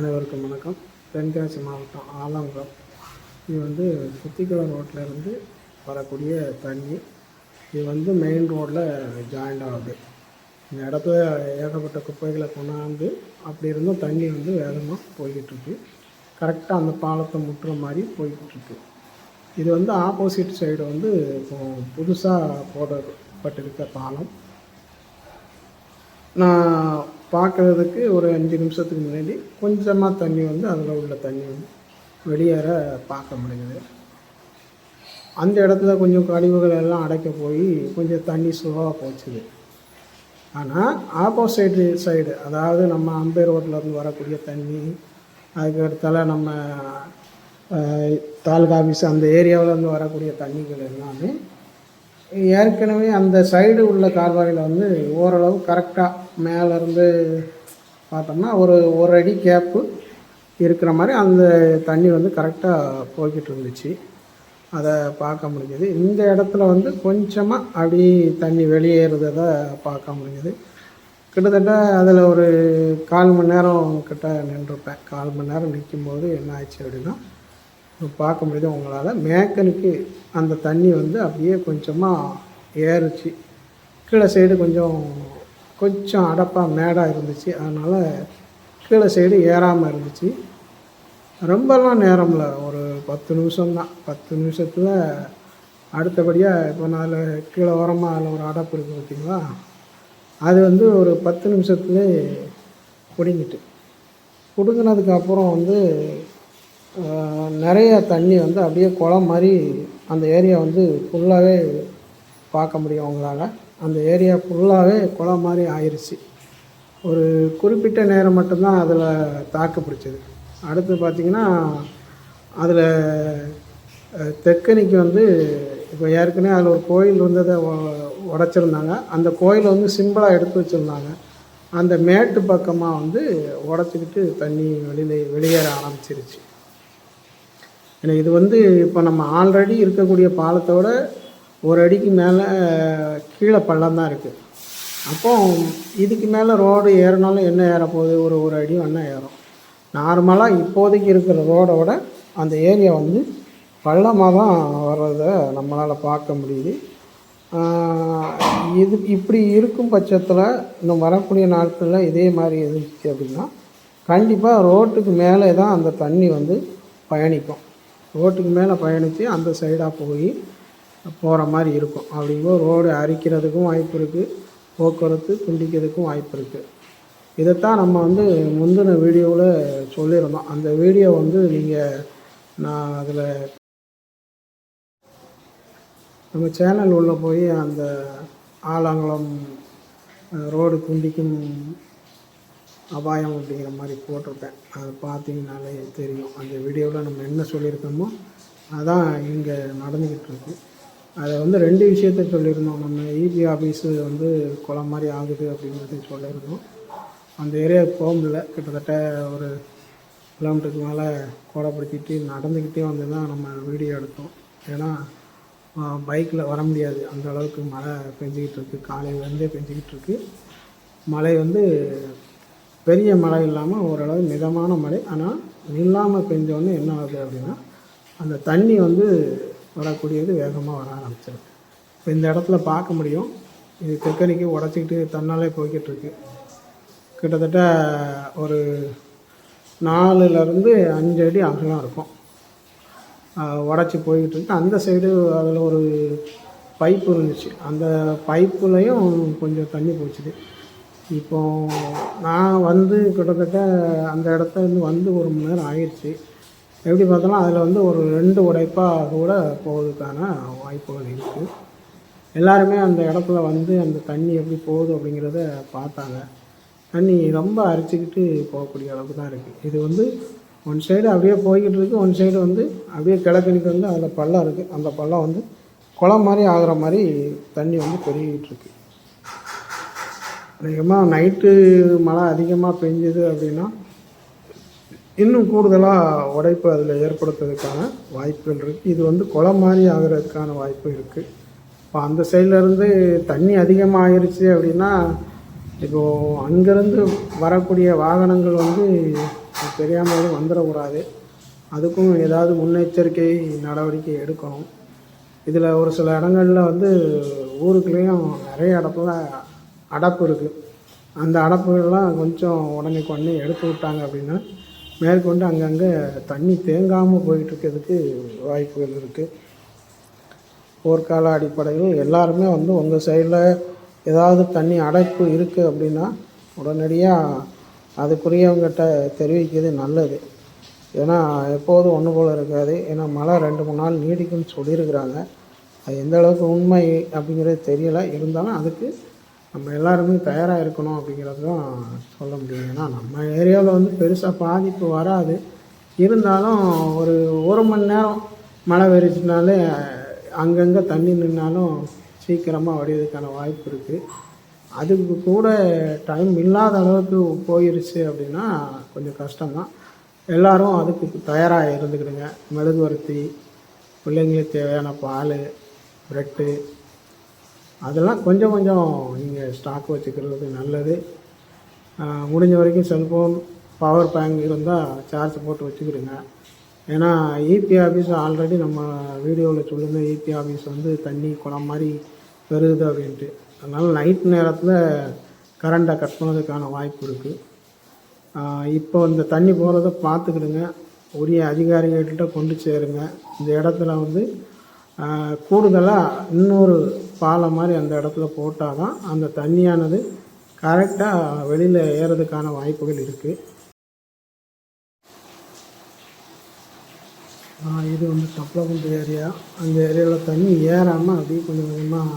அனைவருக்கும் வணக்கம். தென்காசி மாவட்டம் ஆலங்குளம். இது வந்து சுத்திக்குளம் ரோட்டில் இருந்து வரக்கூடிய தண்ணி. இது வந்து மெயின் ரோட்டில் ஜாயிண்ட் ஆகுது. இந்த இடத்துல ஏகப்பட்ட குப்பைகளை கொண்டாந்து அப்படி இருந்தும் தண்ணி வந்து வேகமாக போய்கிட்டுருக்கு. கரெக்டாக அந்த பாலத்தை முட்டுற மாதிரி போய்கிட்டுருக்கு. இது வந்து ஆப்போசிட் சைடு வந்து இப்போ புதுசாக போடப்பட்டிருக்க பாலம். நான் பார்க்குறதுக்கு ஒரு அஞ்சு நிமிஷத்துக்கு முன்னாடி கொஞ்சமாக தண்ணி வந்து அதில் உள்ள தண்ணி வந்து வெளியேற பார்க்க முடியுது. அந்த இடத்துல கொஞ்சம் கழிவுகள் எல்லாம் அடைக்க போய் கொஞ்சம் தண்ணி ஸ்லோவாக போச்சுது. ஆனால் ஆப்போசிட் சைடு அதாவது நம்ம அம்பே ரோட்லேருந்து வரக்கூடிய தண்ணி அதுக்கு அடுத்தால நம்ம தாலுகா ஆஃபீஸ் அந்த ஏரியாவிலேருந்து வரக்கூடிய தண்ணிகள் எல்லாமே ஏற்கனவே அந்த சைடு உள்ள கால்வாயில் வந்து ஓரளவு கரெக்டாக மேலேருந்து பார்த்தோம்னா ஒரு ஒரு அடி கேப்பு இருக்கிற மாதிரி அந்த தண்ணி வந்து கரெக்டாக போய்கிட்டு இருந்துச்சு. அதை பார்க்க முடிஞ்சது. இந்த இடத்துல வந்து கொஞ்சமாக அப்படி தண்ணி வெளியேறுறதை பார்க்க முடிஞ்சது. கிட்டத்தட்ட அதில் ஒரு கால் மணி நேரம் கிட்ட நின்றுருப்பேன் கால் மணி நேரம் நிற்கும்போது என்ன ஆச்சு அப்படின்னா பார்க்க முடியுது உங்களால் மேக்கனுக்கு அந்த தண்ணி வந்து அப்படியே கொஞ்சமாக ஏறுச்சு. கீழே சைடு கொஞ்சம் கொஞ்சம் அடப்பாக மேடாக இருந்துச்சு. அதனால் கீழே சைடு ஏறாமல் இருந்துச்சு. ரொம்பலாம் நேரமில் ஒரு பத்து நிமிஷம்தான் பத்து நிமிஷத்தில் அடுத்தபடியாக இப்போ நான் அதில் கீழே ஓரமாக அதில் ஒரு அடப்பு இருக்குது பார்த்திங்களா அது வந்து ஒரு பத்து நிமிஷத்துலேயே பிடுங்கிட்டு. பிடுங்கினதுக்கு அப்புறம் வந்து நிறைய தண்ணி வந்து அப்படியே குளம் மாதிரி அந்த ஏரியா வந்து ஃபுல்லாகவே பார்க்க முடியும் அவங்களால. அந்த ஏரியா ஃபுல்லாகவே குளம் மாதிரி ஆயிடுச்சு ஒரு குறிப்பிட்ட நேரம் மட்டும்தான் அதில் தாக்கு பிடிச்சது. அடுத்து பார்த்திங்கன்னா அதில் தெக்கனிக்கு வந்து இப்போ ஏற்கனவே அதில் ஒரு கோயில் இருந்ததை உடச்சிருந்தாங்க. அந்த கோயிலை வந்து சிம்பிளாக எடுத்து வச்சுருந்தாங்க. அந்த மேட்டு பக்கமாக வந்து உடச்சிக்கிட்டு தண்ணி வெளியில் வெளியேற ஆரம்பிச்சிருச்சு. ஏன்னா இது வந்து இப்போ நம்ம ஆல்ரெடி இருக்கக்கூடிய பாலத்தோட ஒரு அடிக்கு மேலே கீழே பள்ளம் தான் இருக்குது அப்போ இதுக்கு மேலே ரோடு ஏறினாலும் என்ன ஏற போகுது ஒரு ஒரு அடி வேணால் ஏறும். நார்மலாக இப்போதைக்கு இருக்கிற ரோடோட அந்த ஏரியா வந்து பள்ளமாக தான் வர்றதை நம்மளால் பார்க்க முடியுது. இது இப்படி இருக்கும் பட்சத்தில் இன்னும் வரக்கூடிய நாட்களில் இதே மாதிரி இருந்துச்சு அப்படின்னா கண்டிப்பாக ரோட்டுக்கு மேலே தான் அந்த தண்ணி வந்து பயணிக்கும். ரோட்டுக்கு மேலே பயணித்து அந்த சைடாக போய் போகிற மாதிரி இருக்கும். அப்படிங்கும்போது ரோடு அரிக்கிறதுக்கும் வாய்ப்பு இருக்குது போக்குவரத்து துண்டிக்கிறதுக்கும் வாய்ப்பு இருக்குது இதைத்தான் நம்ம வந்து முந்தின வீடியோவில் சொல்லியிருந்தோம். அந்த வீடியோ வந்து நீங்கள் நான் அதில் நம்ம சேனல் உள்ளே போய் அந்த ஆலாங்குளம் ரோடு துண்டிக்கும் அபாயம் அப்படிங்கிற மாதிரி போட்டிருப்பேன். அதை பார்த்தீங்கனாலே தெரியும். அந்த வீடியோவில் நம்ம என்ன சொல்லியிருக்கோமோ அதான் இங்கே நடந்துக்கிட்டு இருக்கு அதை வந்து ரெண்டு விஷயத்த சொல்லியிருந்தோம். நம்ம இபி ஆஃபீஸு வந்து குளம் மாதிரி ஆகுது அப்படிங்கிறது சொல்லியிருந்தோம். அந்த ஏரியா போக முடியல கிட்டத்தட்ட ஒரு கிலோமீட்டருக்கு மேலே கோடப்படுத்திட்டு நடந்துக்கிட்டே வந்து தான் நம்ம வீடியோ எடுத்தோம். ஏன்னா பைக்கில் வர முடியாது. அந்த அளவுக்கு மழை பெஞ்சிக்கிட்டு இருக்குது காலையிலேருந்தே பெஞ்சிக்கிட்டு இருக்கு மழை வந்து பெரிய மழை இல்லாமல் ஓரளவு மிதமான மழை. ஆனால் நில்லாமல் பெஞ்சோடனே என்ன ஆகுது அப்படின்னா அந்த தண்ணி வந்து வரக்கூடியது வேகமாக வர ஆரம்பிச்சிருக்கு இப்போ இந்த இடத்துல பார்க்க முடியும். இது தெற்கனிக்கு உடச்சிக்கிட்டு தன்னாலே போய்கிட்டு இருக்கு கிட்டத்தட்ட ஒரு நாலுலேருந்து அஞ்சு அடி அகலம் இருக்கும். உடச்சி போய்கிட்டு இருக்கு அந்த சைடு அதில் ஒரு பைப்பு இருந்துச்சு. அந்த பைப்புலையும் கொஞ்சம் தண்ணி போச்சுது. இப்போ நான் வந்து கிட்டத்தட்ட அந்த இடத்துலேருந்து வந்து ஒரு மணி நேரம் ஆயிடுச்சு. எப்படி பார்த்தாலும் அதில் வந்து ஒரு ரெண்டு உடைப்பாக கூட போகிறதுக்கான வாய்ப்புகள் இருக்குது எல்லாருமே அந்த இடத்துல வந்து அந்த தண்ணி எப்படி போகுது அப்படிங்கிறத பார்த்தாங்க. தண்ணி ரொம்ப அரிச்சுக்கிட்டு போகக்கூடிய அளவுக்கு தான் இருக்குது இது வந்து ஒன் சைடு அப்படியே போய்கிட்டு இருக்குது ஒன் சைடு வந்து அப்படியே கிழக்கணிக்கு வந்து அதில் பள்ளம் இருக்குது அந்த பள்ளம் வந்து குளம் மாதிரி ஆகுற மாதிரி தண்ணி வந்து பெருகிட்டு அதிகமாக நைட்டு மழை அதிகமாக பெஞ்சுது அப்படின்னா இன்னும் கூடுதலாக உடைப்பு அதில் ஏற்படுத்துறதுக்கான வாய்ப்புகள் இருக்குது இது வந்து குளம் மாதிரி ஆகிறதுக்கான வாய்ப்பு இருக்குது இப்போ அந்த சைட்லேருந்து தண்ணி அதிகமாக ஆயிடுச்சு அப்படின்னா இப்போது அங்கேருந்து வரக்கூடிய வாகனங்கள் வந்து தெரியாமல் வந்துடக்கூடாது. அதுக்கும் ஏதாவது முன்னெச்சரிக்கை நடவடிக்கை எடுக்கணும். இதில் ஒரு சில இடங்களில் வந்து ஊருக்குள்ளேயும் நிறைய இடத்துல அடப்பு இருக்குது அந்த அடப்புகள்லாம் கொஞ்சம் உடனே உடனே எடுத்து விட்டாங்க அப்படின்னா மேற்கொண்டு அங்கங்கே தண்ணி தேங்காமல் போயிட்டுருக்கிறதுக்கு வாய்ப்புகள் இருக்குது போர்க்கால அடிப்படையில் எல்லாருமே வந்து உங்கள் சைடில் ஏதாவது தண்ணி அடைப்பு இருக்குது அப்படின்னா உடனடியாக அதுக்குரியவங்ககிட்ட தெரிவிக்கிறது நல்லது. ஏன்னா எப்போதும் ஒன்று போல் இருக்காது. ஏன்னா மழை ரெண்டு மூணு நாள் நீடிக்கும்னு சொல்லியிருக்கிறாங்க. அது எந்த அளவுக்கு உண்மை அப்படிங்கிறது தெரியலை. இருந்தாலும் அதுக்கு நம்ம எல்லாருமே தயாராக இருக்கணும் அப்படிங்கிறது தான் சொல்ல முடியும். ஏன்னா நம்ம ஏரியாவில் வந்து பெருசாக பாதிப்பு வராது. இருந்தாலும் ஒரு ஒரு மணி நேரம் மழை வெறிச்சினாலே அங்கங்கே தண்ணி நின்னாலும் சீக்கிரமாக வடிவதுக்கான வாய்ப்பு இருக்குது அதுக்கு கூட டைம் இல்லாத அளவுக்கு போயிருச்சு அப்படின்னா கொஞ்சம் கஷ்டம்தான். எல்லாரும் அதுக்கு தயாராக இருந்துக்கிடுங்க. மெழுகுவர்த்தி பிள்ளைங்களுக்கு தேவையான பால் ப்ரெட்டு அதெல்லாம் கொஞ்சம் கொஞ்சம் நீங்கள் ஸ்டாக் வச்சுக்கிறது நல்லது. முடிஞ்ச வரைக்கும் செல்ஃபோன் பவர் பேங்க் இருந்தால் சார்ஜ் போட்டு வச்சுக்கிடுங்க. ஏன்னா இபி ஆஃபீஸ் ஆல்ரெடி நம்ம வீடியோவில் சொல்லுங்கள் இபி ஆஃபீஸ் வந்து தண்ணி குளம் மாதிரி பெருகுது அப்படின்ட்டு. அதனால் நைட் நேரத்தில் கரண்ட்டை கட் பண்ணதுக்கான வாய்ப்பு இருக்குது இப்போ இந்த தண்ணி போகிறத பார்த்துக்கிடுங்க. உரிய அதிகாரிகள்கிட்ட கொண்டு சேருங்க. இந்த இடத்துல வந்து கூடுதலாக இன்னொரு பாலம் மாதிரி அந்த இடத்துல போட்டால் தான் அந்த தண்ணியானது கரெக்டாக வெளியில் ஏறதுக்கான வாய்ப்புகள் இருக்குது இது வந்து தப்பலகுண்டு ஏரியா. அந்த ஏரியாவில் தண்ணி ஏறாமல் அப்படியே கொஞ்சம் கொஞ்சமாக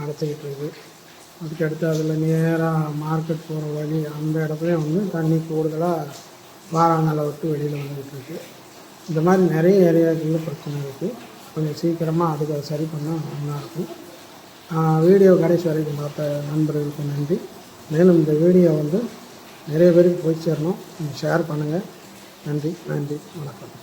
அடைச்சிக்கிட்டு இருக்கு. அதுக்கடுத்து அதில் நேராக மார்க்கெட் போகிற வழி அந்த இடத்துலையும் வந்து தண்ணி கூடுதலாக வாராங்கலை விட்டு வெளியில் வந்துக்கிட்டு இருக்குது இந்த மாதிரி நிறைய ஏரியாக்களில் பிரச்சனை இருக்குது கொஞ்சம் சீக்கிரமாக அதுக்கு அதை சரி பண்ணால் நல்லாயிருக்கும் வீடியோ கடைசி வரைக்கும் பார்த்த நண்பர்களுக்கு நன்றி. மேலும் இந்த வீடியோ வந்து நிறைய பேருக்கு போய் சேரணும். ஷேர் பண்ணுங்கள் நன்றி நன்றி வணக்கம்.